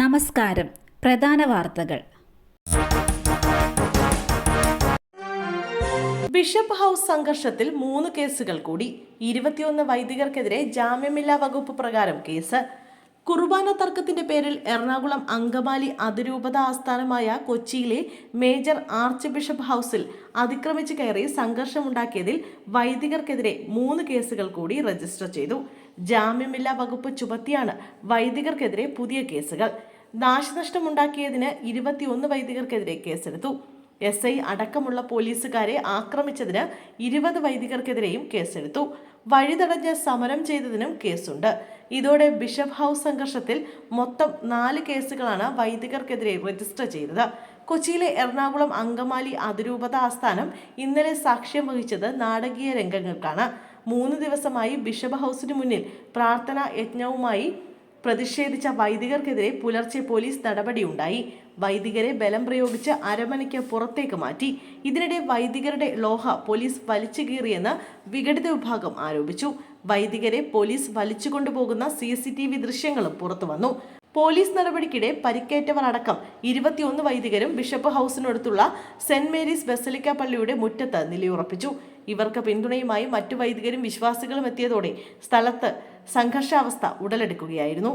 നമസ്കാരം. പ്രധാന വാർത്തകൾ. ബിഷപ്പ് ഹൗസ് സംഘർഷത്തിൽ മൂന്ന് കേസുകൾ കൂടി. ഇരുപത്തിയൊന്ന് വൈദികർക്കെതിരെ ജാമ്യമില്ലാ വകുപ്പ് പ്രകാരം കേസ്. കുർബാന തർക്കത്തിന്റെ പേരിൽ എറണാകുളം അങ്കമാലി അതിരൂപത ആസ്ഥാനമായ കൊച്ചിയിലെ മേജർ ആർച്ച് ബിഷപ്പ് ഹൗസിൽ അതിക്രമിച്ച് കയറി സംഘർഷമുണ്ടാക്കിയതിൽ വൈദികർക്കെതിരെ മൂന്ന് കേസുകൾ കൂടി രജിസ്റ്റർ ചെയ്തു. ജാമ്യമില്ലാ വകുപ്പ് ചുമത്തിയാണ് വൈദികർക്കെതിരെ പുതിയ കേസുകൾ. നാശനഷ്ടമുണ്ടാക്കിയതിന് ഇരുപത്തിയൊന്ന് വൈദികർക്കെതിരെ കേസെടുത്തു. എസ് ഐ അടക്കമുള്ള പോലീസുകാരെ ആക്രമിച്ചതിന് ഇരുപത് വൈദികർക്കെതിരെയും കേസെടുത്തു. വഴിതടഞ്ഞ് സമരം ചെയ്തതിനും കേസുണ്ട്. ഇതോടെ ബിഷപ്പ് ഹൗസ് സംഘർഷത്തിൽ മൊത്തം നാല് കേസുകളാണ് വൈദികർക്കെതിരെ രജിസ്റ്റർ ചെയ്തത്. കൊച്ചിയിലെ എറണാകുളം അങ്കമാലി അതിരൂപത ആസ്ഥാനം ഇന്നലെ സാക്ഷ്യം വഹിച്ചത് നാടകീയ രംഗങ്ങൾക്കാണ്. മൂന്ന് ദിവസമായി ബിഷപ്പ് ഹൗസിന് മുന്നിൽ പ്രാർത്ഥനാ യജ്ഞവുമായി പ്രതിഷേധിച്ച വൈദികർക്കെതിരെ പുലർച്ചെ പോലീസ് നടപടിയുണ്ടായി. വൈദികരെ ബലം പ്രയോഗിച്ച് അരമനയ്ക്ക് പുറത്തേക്ക് മാറ്റി. ഇതിനിടെ വൈദികരുടെ ലോഹ പോലീസ് വലിച്ചു കീറിയെന്ന് വിഘടിത വിഭാഗം ആരോപിച്ചു. വൈദികരെ പോലീസ് വലിച്ചു കൊണ്ടുപോകുന്ന സി സി ടി വി ദൃശ്യങ്ങളും പുറത്തുവന്നു പോലീസ് നടപടിക്കിടെ പരിക്കേറ്റവർ അടക്കം ഇരുപത്തിയൊന്ന് വൈദികരും ബിഷപ്പ് ഹൗസിനടുത്തുള്ള സെന്റ് മേരീസ് ബസലിക്ക പള്ളിയുടെ മുറ്റത്ത് നിലയുറപ്പിച്ചു. ഇവർക്ക് പിന്തുണയുമായി മറ്റു വൈദികരും വിശ്വാസികളും എത്തിയതോടെ സ്ഥലത്ത് സംഘർഷാവസ്ഥ ഉടലെടുക്കുകയായിരുന്നു.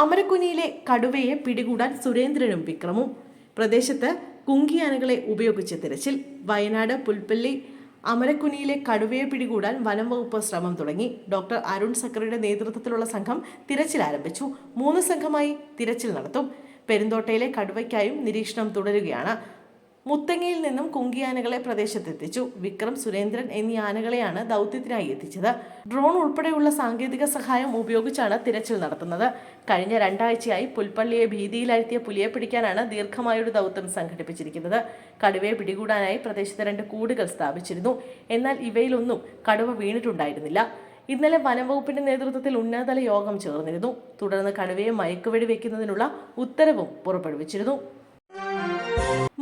അമരക്കുനിയിലെ കടുവയെ പിടികൂടാൻ സുരേന്ദ്രനും വിക്രമും പ്രദേശത്ത് കുങ്കിയാനകളെ ഉപയോഗിച്ച് തിരച്ചിൽ വയനാട് പുൽപ്പള്ളി അമരക്കുനിയിലെ കടുവയെ പിടികൂടാൻ വനം വകുപ്പ് ശ്രമം തുടങ്ങി. ഡോക്ടർ അരുൺ സക്കറിയുടെ നേതൃത്വത്തിലുള്ള സംഘം തിരച്ചിൽ ആരംഭിച്ചു. മൂന്ന് സംഘമായി തിരച്ചിൽ നടത്തും. പെരുന്തോട്ടയിലെ കടുവയ്ക്കായും നിരീക്ഷണം തുടരുകയാണ്. മുത്തങ്ങയിൽ നിന്നും കുങ്കിയാനകളെ പ്രദേശത്തെത്തിച്ചു. വിക്രം സുരേന്ദ്രൻ എന്നീ ആനകളെയാണ് ദൗത്യത്തിനായി എത്തിച്ചത്. ഡ്രോൺ ഉൾപ്പെടെയുള്ള സാങ്കേതിക സഹായം ഉപയോഗിച്ചാണ് തിരച്ചിൽ നടത്തുന്നത്. കഴിഞ്ഞ രണ്ടാഴ്ചയായി പുൽപ്പള്ളിയെ ഭീതിയിലാഴ്ത്തിയ പുലിയെ പിടിക്കാനാണ് ദീർഘമായൊരു ദൗത്യം സംഘടിപ്പിച്ചിരിക്കുന്നത്. കടുവയെ പിടികൂടാനായി പ്രദേശത്ത് രണ്ട് കൂടുകൾ സ്ഥാപിച്ചിരുന്നു. എന്നാൽ ഇവയിലൊന്നും കടുവ വീണിട്ടുണ്ടായിരുന്നില്ല. ഇന്നലെ വനംവകുപ്പിന്റെ നേതൃത്വത്തിൽ ഉന്നതതല യോഗം ചേർന്നിരുന്നു. തുടർന്ന് കടുവയെ മയക്കുവെടി വെക്കുന്നതിനുള്ള ഉത്തരവും പുറപ്പെടുവിച്ചിരുന്നു.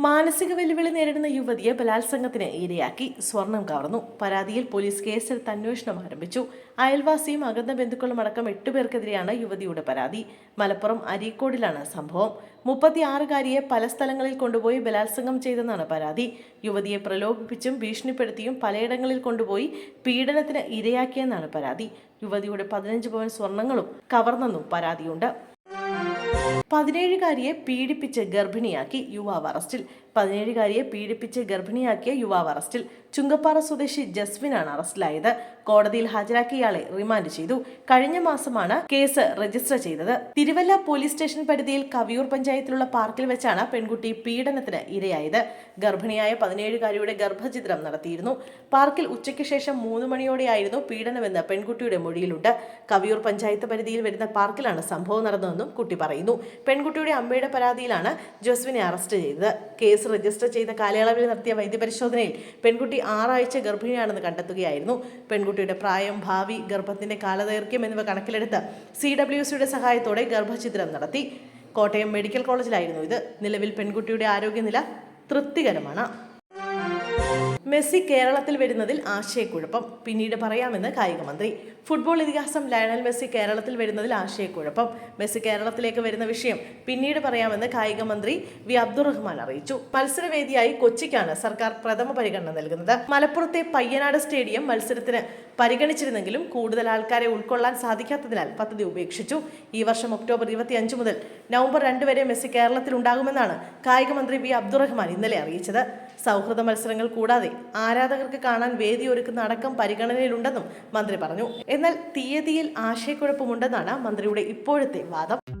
മാനസിക വെല്ലുവിളി നേരിടുന്ന യുവതിയെ ബലാത്സംഗത്തിന് ഇരയാക്കി സ്വർണം കവർന്നു. പരാതിയിൽ പോലീസ് കേസെടുത്ത് അന്വേഷണം ആരംഭിച്ചു. അയൽവാസിയും അകന്ന ബന്ധുക്കളും അടക്കം എട്ടുപേർക്കെതിരെയാണ് യുവതിയുടെ പരാതി. മലപ്പുറം അരീക്കോടിലാണ് സംഭവം. മുപ്പത്തിയാറുകാരിയെ പല സ്ഥലങ്ങളിൽ കൊണ്ടുപോയി ബലാത്സംഗം ചെയ്തെന്നാണ് പരാതി. യുവതിയെ പ്രലോഭിപ്പിച്ചും ഭീഷണിപ്പെടുത്തിയും പലയിടങ്ങളിൽ കൊണ്ടുപോയി പീഡനത്തിന് ഇരയാക്കിയെന്നാണ് പരാതി. യുവതിയുടെ പതിനഞ്ച് പവൻ സ്വർണങ്ങളും കവർന്നെന്നും പരാതിയുണ്ട്. പതിനേഴുകാരിയെ പീഡിപ്പിച്ച് ഗർഭിണിയാക്കി യുവാവ് അറസ്റ്റിൽ. പതിനേഴുകാരിയെ പീഡിപ്പിച്ച് ഗർഭിണിയാക്കിയ യുവാവ് അറസ്റ്റിൽ. ചുങ്കപ്പാറ സ്വദേശി ജസ്വിനാണ് അറസ്റ്റിലായത്. കോടതിയിൽ ഹാജരാക്കിയ ഇയാളെ റിമാൻഡ് ചെയ്തു. കഴിഞ്ഞ മാസമാണ് കേസ് രജിസ്റ്റർ ചെയ്തത്. തിരുവല്ല പോലീസ് സ്റ്റേഷൻ പരിധിയിൽ കവിയൂർ പഞ്ചായത്തിലുള്ള പാർക്കിൽ വെച്ചാണ് പെൺകുട്ടി പീഡനത്തിന് ഇരയായത്. ഗർഭിണിയായ പതിനേഴുകാരിയുടെ ഗർഭചിത്രം നടത്തിയിരുന്നു. പാർക്കിൽ ഉച്ചയ്ക്ക് ശേഷം മൂന്ന് മണിയോടെയായിരുന്നു പീഡനമെന്ന് പെൺകുട്ടിയുടെ മൊഴിയിലുണ്ട്. കവിയൂർ പഞ്ചായത്ത് പരിധിയിൽ വരുന്ന പാർക്കിലാണ് സംഭവം നടന്നതെന്നും കുട്ടി പറയുന്നു. പെൺകുട്ടിയുടെ അമ്മയുടെ പരാതിയിലാണ് ജസ്വിനെ അറസ്റ്റ് ചെയ്തത്. കേസ് രജിസ്റ്റർ ചെയ്ത കാലയളവിൽ നടത്തിയ വൈദ്യപരിശോധനയിൽ പെൺകുട്ടി ആറാഴ്ച ഗർഭിണിയാണെന്ന് കണ്ടെത്തുകയായിരുന്നു. പെൺകുട്ടിയുടെ പ്രായം ഭാവി ഗർഭത്തിന്റെ കാലദൈർഘ്യം എന്നിവ കണക്കിലെടുത്ത് സി ഡബ്ല്യു സിയുടെ സഹായത്തോടെ ഗർഭചിത്രം നടത്തി. കോട്ടയം മെഡിക്കൽ കോളേജിലായിരുന്നു ഇത്. നിലവിൽ പെൺകുട്ടിയുടെ ആരോഗ്യനില തൃപ്തികരമാണ്. മെസ്സി കേരളത്തിൽ വരുന്നതിൽ ആശയക്കുഴപ്പം. പിന്നീട് പറയാമെന്ന് കായികമന്ത്രി. ഫുട്ബോൾ ഇതിഹാസം ലയണൽ മെസ്സി കേരളത്തിൽ വരുന്നതിൽ ആശയക്കുഴപ്പം. മെസ്സി കേരളത്തിലേക്ക് വരുന്ന വിഷയം പിന്നീട് പറയാമെന്ന് കായികമന്ത്രി വി. അബ്ദുറഹ്മാൻ അറിയിച്ചു. മത്സരവേദിയായി കൊച്ചിക്കാണ് സർക്കാർ പ്രഥമ പരിഗണന നൽകുന്നത്. മലപ്പുറത്തെ പയ്യനാട് സ്റ്റേഡിയം മത്സരത്തിന് പരിഗണിച്ചിരുന്നെങ്കിലും കൂടുതൽ ആൾക്കാരെ ഉൾക്കൊള്ളാൻ സാധിക്കാത്തതിനാൽ പദ്ധതി ഉപേക്ഷിച്ചു. ഈ വർഷം ഒക്ടോബർ ഇരുപത്തിയഞ്ച് മുതൽ നവംബർ രണ്ട് വരെ മെസ്സി കേരളത്തിൽ ഉണ്ടാകുമെന്നാണ് കായികമന്ത്രി വി. അബ്ദുറഹ്മാൻ ഇന്നലെ അറിയിച്ചത്. സൗഹൃദ മത്സരങ്ങൾ കൂടാതെ ആരാധകർക്ക് കാണാൻ വേദി ഒരുക്കുന്ന അടക്കം പരിഗണനയിലുണ്ടെന്നും മന്ത്രി പറഞ്ഞു. എന്നാൽ തീയതിയിൽ ആശയക്കുഴപ്പമുണ്ടെന്നാണ് മന്ത്രിയുടെ ഇപ്പോഴത്തെ വാദം.